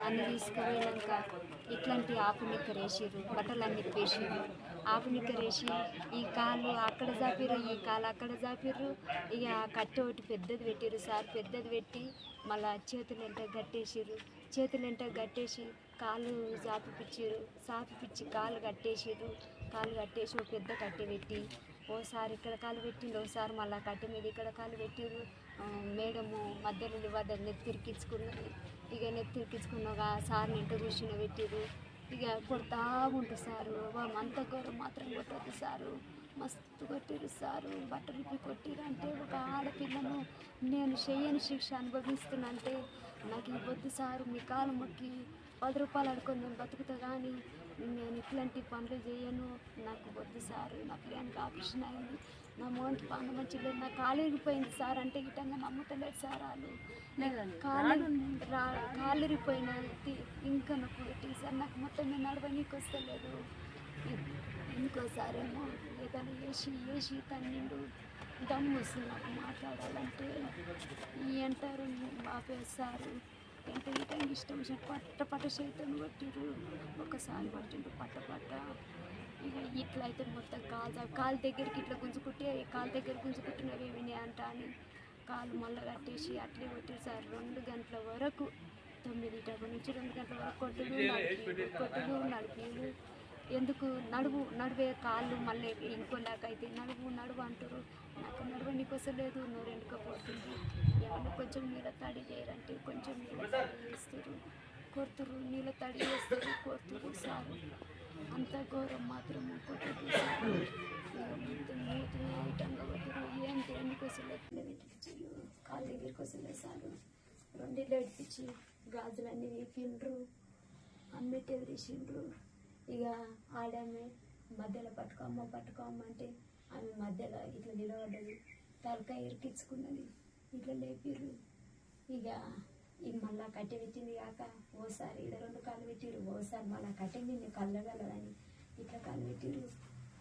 అన్ని తీసుకుపోయినాక ఇట్లాంటి ఆపు నిక్కరేసిర్రు బట్టలన్నీ వేసిర్రు ఆపు నిక్కరేసి ఈ కాలు అక్కడ జాపిర్రు ఈ కాలు అక్కడ జాపిర్రు. ఇక కట్టె ఒకటి పెద్దది పెట్టిరు సార్. పెద్దది పెట్టి మళ్ళా చేతులు ఎంత గట్టేసిర్రు. చేతులంట కట్టేసి కాళ్ళు కాలు జాపిపిచ్చిర్రు సాపిపిచ్చి కాలు కట్టేసిర్రు. కాలు కట్టేసి ఒక పెద్ద కట్టె పెట్టి ఓసారి ఇక్కడ కాలు పెట్టిండు ఓసారి మళ్ళీ కట్టె మీద ఇక్కడ కాలు పెట్టిర్రు. మేడము మధ్యలో వద్ద నెత్తిరికించుకున్నది ఇక నెత్తిరికించుకున్నాక సార్ని ఇంట కూర్చుని పెట్టిరు ఇక కొడతా ఉంటుంది సారు అంత గౌరవం మాత్రం కొట్టదు సారు. మస్తు కొట్టిరు సారు బట్టలు ఇప్పి కొట్టిరు అంటే ఒక ఆడపిల్లను నేను చెయ్యని శిక్ష అనుభవిస్తున్నా అంటే నాకు ఈ వద్దు సారు మీ కాలు మొక్కి పది రూపాయలు అనుకొని నేను బతుకుతా కానీ నేను ఇట్లాంటి పనులు చేయను. నాకు వద్దు సార్ నా పిల్లానికి ఆపరేషన్ అయింది. నా మోహన్కి పనులు మంచిగా లేదు. నా కాలు ఇరిగిపోయింది సార్. అంటే గిట్టంగా నమ్ముతలేదు సార్ వాళ్ళు. కాలు రా- కాలు ఇరిగిపోయిన ఇంకా నాకు సార్ నాకు మొత్తం నేను నడవనీకి వస్తలేదు. ఇంకోసారేమో ఏదైనా వేసి వేసి తన్నిండు. దమ్ము వస్తుంది నాకు మాట్లాడాలంటే. ఈ అంటారు ఆపేస్తారు ఎంత ఇటంగా ఇష్టం వచ్చినట్టు పట్ట పట్ట చేతులు కొట్టిరు ఒకసారి పట్టిండు పట్ట పట్ట. ఇక ఇట్లా అయితే మొత్తం కాలు కాలు దగ్గరికి ఇట్లా గుంజుకుంటే కాలు దగ్గర గుంజుకుంటున్నవి ఏమి అంట అని కాలు మళ్ళీ కట్టేసి అట్లే కొట్టారు సార్. రెండు గంటల వరకు తొమ్మిది డెబ్బై నుంచి రెండు గంటల వరకు కొట్టుడు నడిపి కొట్టుడు నడిపిడు. ఎందుకు నడువు నడువే కాళ్ళు మళ్ళీ ఇంకోలాగా నడువు నడువు అంటారు నాకు నడువు నీకు లేదు నోరు ఎండుకపోతుంది ఎవరు కొంచెం నీళ్ళ తడి చేయరంటే కొంచెం నీళ్ళ తడి చేస్తారు కొడుతురు నీళ్ళ తడి చేస్తారు కొడుతురు సారు. అంత ఘోరం మాత్రం కొట్టదు సారు. ఇక మొత్తం మూతులు ఐటంగా కొడుతురు ఏం దేనికి వస్తలేదు కాళ్ళ దగ్గరికి వస్తలేదు సారు. గాజులన్నీ వీపిండ్రు. అమ్మిటి ఇక ఆడమే మధ్యలో పట్టుకోమ్మ పట్టుకోమ్మ అంటే ఆమె మధ్యలో ఇట్లా నిలబడ్డది. తలకాయ ఇరికించుకున్నది. ఇట్లా లేపిర్రు. ఇక ఇక మళ్ళా కట్టె పెట్టింది కాక ఓసారి ఇది రెండు కాళ్ళు పెట్టిరు ఓసారి మళ్ళా కట్టె కళ్ళ కళ్ళగలదని ఇట్లా కాళ్ళు పెట్టిరు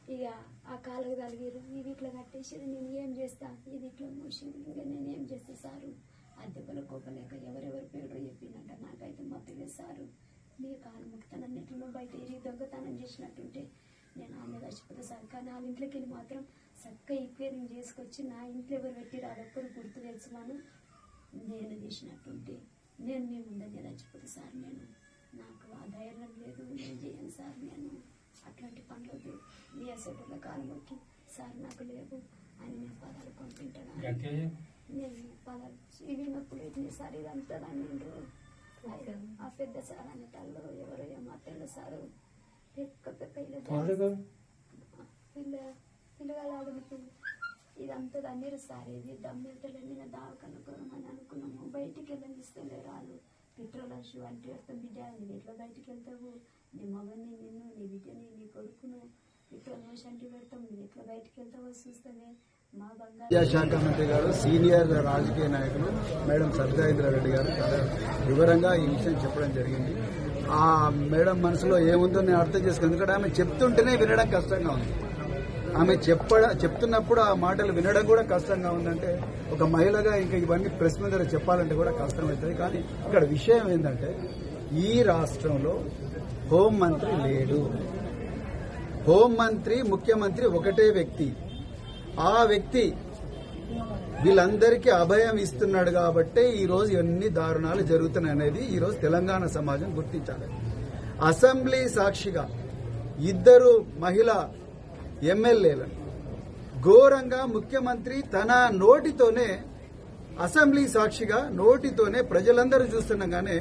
ఇక ఆ కాళ్ళకు తలిగిరు ఇది ఇట్లా కట్టేసారు నేను ఏం చేస్తా? ఇది ఇట్లా మూసింది. ఇంకా నేను ఏం చేస్తా సారు? అద్దె పలు కోపలేక ఎవరెవరి పేరు చెప్పిందంట నాకైతే మత్తలేదు సారు. మీ కాలు ముక్తానని ఎట్లనో బయట ఏరి దొంగతనం చేసినట్టుంటే నేను ఆమె చచ్చిపోతా సార్ కానీ వాళ్ళ ఇంట్లోకి వెళ్ళి మాత్రం చక్కగా ఈక్వేరింగ్ చేసుకొచ్చి నా ఇంట్లో ఎవరు పెట్టి అదొక్కరు గుర్తు తెలుసుమను నేను చేసినట్టుంటే నేను మీ ముందే చచ్చిపోతా సార్ నేను. నాకు ఆ ధైర్యం లేదు నేను చేయను సార్ నేను. అట్లాంటి పనులు మీ అసెట్ల కాలు మొక్కి సార్ నాకు లేవు అని నేను పదాలు కొనుక్కుంటాను నేను పదాలు విన్నప్పుడు ఇది సార్ ఇదంతా నిండు ఆ పెద్ద సార్ అనేటల్లో ఎవరో? ఏమో తెల్ల సారు పెక్క పెక్క ఇలా పిల్ల పిల్లగాలు ఆడుకుంటుంది ఇదంతా దన్నీరు సార్ ఇది దమ్మెళ్తలే నేను దావకనుకోమని అనుకున్నాము బయటికి వెళ్ళనిస్తలేరు వాళ్ళు పెట్రోల్ షూ అంటే వస్తాం బిడ్డ నేను ఎట్లా బయటికి వెళ్తావు నీ మగని నిన్ను నీ బిడ్డని నీ కొడుకును పెట్రోల్ పోసి అంటే పెడతాం నువ్వు ఎట్లా బయటికి వెళ్తావో చూస్తానే విద్యాశాఖ మంత్రి గారు సీనియర్ రాజకీయ నాయకులు మేడం సత్యేంద్ర రెడ్డి గారు చాలా వివరంగా ఈ విషయం చెప్పడం జరిగింది. ఆ మేడం మనసులో ఏముందో నేను అర్థం చేసుకుని ఎందుకంటే ఆమె చెప్తుంటేనే వినడం కష్టంగా ఉంది. ఆమె చెప్ప చెప్తున్నప్పుడు ఆ మాటలు వినడం కూడా కష్టంగా ఉందంటే ఒక మహిళగా ఇంకా ఇవన్నీ ప్రెస్ మీద చెప్పాలంటే కూడా కష్టమవుతుంది. కానీ ఇక్కడ విషయం ఏంటంటే ఈ రాష్ట్రంలో హోంమంత్రి లేడు. హోంమంత్రి ముఖ్యమంత్రి ఒకటే వ్యక్తి. ఆ వ్యక్తి వీళ్ళందరికీ అభయం ఇస్తున్నాడు కాబట్టే ఈ రోజు ఇవన్నీ దారుణాలు జరుగుతున్నాయి అనేది ఈ రోజు తెలంగాణ సమాజం గుర్తించాలి. అసెంబ్లీ సాక్షిగా ఇద్దరు మహిళా ఎమ్మెల్యేలను ఘోరంగా ముఖ్యమంత్రి తన నోటితోనే అసెంబ్లీ సాక్షిగా నోటితోనే ప్రజలందరూ చూస్తుండగానే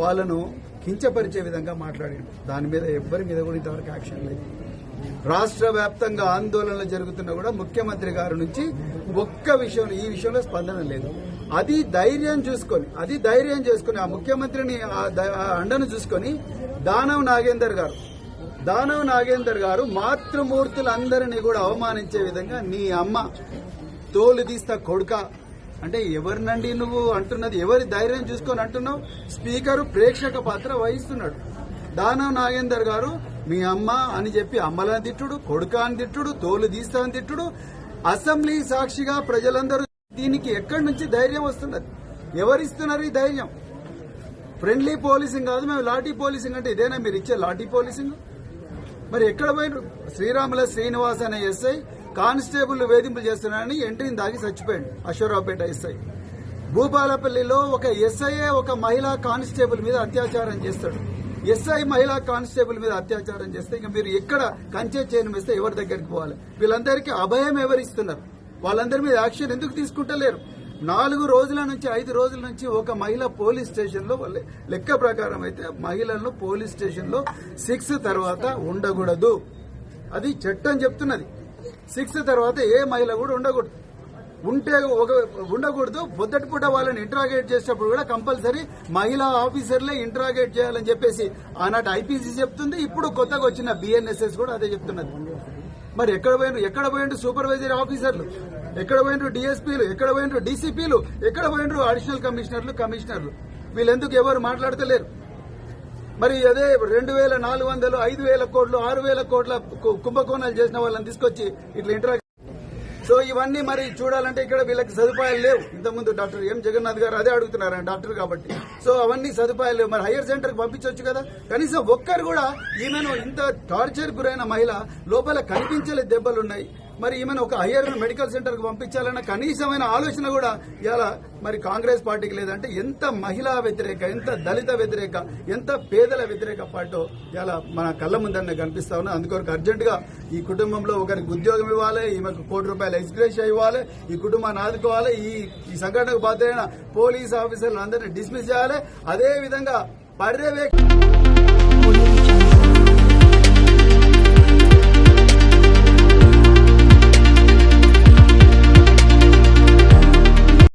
వాళ్ళను కించపరిచే విధంగా మాట్లాడాడు. దాని మీద ఎవ్వరి మీద కూడా ఇంతవరకు యాక్షన్ లేదు. రాష్ట్ర వ్యాప్తంగా ఆందోళనలు జరుగుతున్నా కూడా ముఖ్యమంత్రి గారి నుంచి ఒక్క విషయం ఈ విషయంలో స్పందన లేదు. అది ధైర్యం చూసుకొని అది ధైర్యం చేసుకుని ఆ ముఖ్యమంత్రిని ఆ అండను చూసుకొని దానవ్ నాగేందర్ గారు దానవ్ నాగేందర్ గారు మాతృమూర్తులందరినీ కూడా అవమానించే విధంగా నీ అమ్మ తోలు తీస్తా కొడుక. అంటే ఎవరినండి నువ్వు అంటున్నది? ఎవరి ధైర్యం చూసుకొని అంటున్నావు? స్పీకరు ప్రేక్షక పాత్ర వహిస్తున్నాడు. దానవ్ నాగేందర్ గారు మీ అమ్మ అని చెప్పి అమ్మలని తిట్టుడు కొడుకాని తిట్టుడు తోలు తీస్తాని తిట్టుడు. అసెంబ్లీ సాక్షిగా ప్రజలందరూ దీనికి ఎక్కడి నుంచి ధైర్యం వస్తున్నది? ఎవరిస్తున్నారు ఈ ధైర్యం? ఫ్రెండ్లీ పోలీసింగ్ కాదు మేము లాఠీ పోలీసింగ్ అంటే ఇదేనా మీరు ఇచ్చే లాఠీ పోలీసింగ్? మరి ఎక్కడ పోయినారు? శ్రీరాముల శ్రీనివాస్ అనే ఎస్ఐ కానిస్టేబుల్ వేధింపులు చేస్తున్నారని ఎంట్రీని దాగి చచ్చిపోయాడు అశ్వరావుపేట ఎస్ఐ. భూపాలపల్లిలో ఒక ఎస్ఐఏ ఒక మహిళా కానిస్టేబుల్ మీద అత్యాచారం చేస్తాడు. ఎస్ఐ మహిళా కానిస్టేబుల్ మీద అత్యాచారం చేస్తే ఇంకా మీరు ఎక్కడ కంచే చేయను వేస్తే ఎవరి దగ్గరికి పోవాలి? వీళ్ళందరికీ అభయం ఎవరిస్తున్నారు వాళ్ళందరి మీద యాక్షన్ ఎందుకు తీసుకుంటలేరు? నాలుగు రోజుల నుంచి ఐదు రోజుల నుంచి ఒక మహిళ పోలీస్ స్టేషన్లో లెక్క ప్రకారం అయితే మహిళలను పోలీస్ స్టేషన్లో సిక్స్ తర్వాత ఉండకూడదు. అది చట్టం చెప్తున్నది. సిక్స్ తర్వాత ఏ మహిళ కూడా ఉండకూడదు. ఉంటే ఒక ఉండకూడదు. పొద్దటి పూట వాళ్ళని ఇంట్రాగేట్ చేసేటప్పుడు కూడా కంపల్సరీ మహిళా ఆఫీసర్లే ఇంట్రాగేట్ చేయాలని చెప్పేసి ఆనాటి ఐపీసీ చెప్తుంది. ఇప్పుడు కొత్తగా వచ్చిన బిఎన్ఎస్ఎస్ కూడా అదే చెప్తున్నది. మరి ఎక్కడ పోయిన ఎక్కడ పోయిండ్రు సూపర్వైజరీ ఆఫీసర్లు ఎక్కడ పోయిండ్రు డిఎస్పీలు ఎక్కడ పోయిండ్రు డీసీపీలు ఎక్కడ పోయిండ్రు అడిషనల్ కమిషనర్లు కమిషనర్లు వీళ్ళెందుకు ఎవరు మాట్లాడతలేరు? మరి అదే రెండు వేల నాలుగు వందలు ఐదు వేల కోట్లు ఆరు వేల కోట్ల కు- కుంభకోణాలు చేసిన వాళ్ళని తీసుకొచ్చి ఇట్లా ఇంటరా సో ఇవన్నీ మరి చూడాలంటే ఇక్కడ వీళ్ళకి సదుపాయాలు లేవు. ఇంతకుముందు డాక్టర్ ఎం జగన్నాథ్ గారు అదే అడుగుతున్నారు ఆయన డాక్టర్ కాబట్టి. సో అవన్నీ సదుపాయాలు లేవు. మరి హైయర్ సెంటర్కి పంపించవచ్చు కదా? కనీసం ఒక్కరు కూడా ఈమెను ఇంత టార్చర్ గురైన మహిళ లోపల కనిపించలే దెబ్బలున్నాయి. మరి ఈమెను ఒక హయ్యర్ మెడికల్ సెంటర్కు పంపించాలన్న కనీసమైన ఆలోచన కూడా ఇలా మరి కాంగ్రెస్ పార్టీకి లేదంటే ఎంత మహిళా వ్యతిరేక ఎంత దళిత వ్యతిరేక ఎంత పేదల వ్యతిరేక పార్టీ ఇలా మన కళ్ళ ముందన్న కనిపిస్తా ఉన్నా అందుకొరకు అర్జెంట్గా ఈ కుటుంబంలో ఒకరికి ఉద్యోగం ఇవ్వాలి ఈమెకు కోటి రూపాయల ఎక్స్గ్రేషన్ ఇవ్వాలి ఈ కుటుంబాన్ని ఆదుకోవాలి ఈ ఈ సంఘటనకు బాధ్యమైన పోలీస్ ఆఫీసర్లు అందరినీ డిస్మిస్ చేయాలి. అదే విధంగా పర్యవేక్ష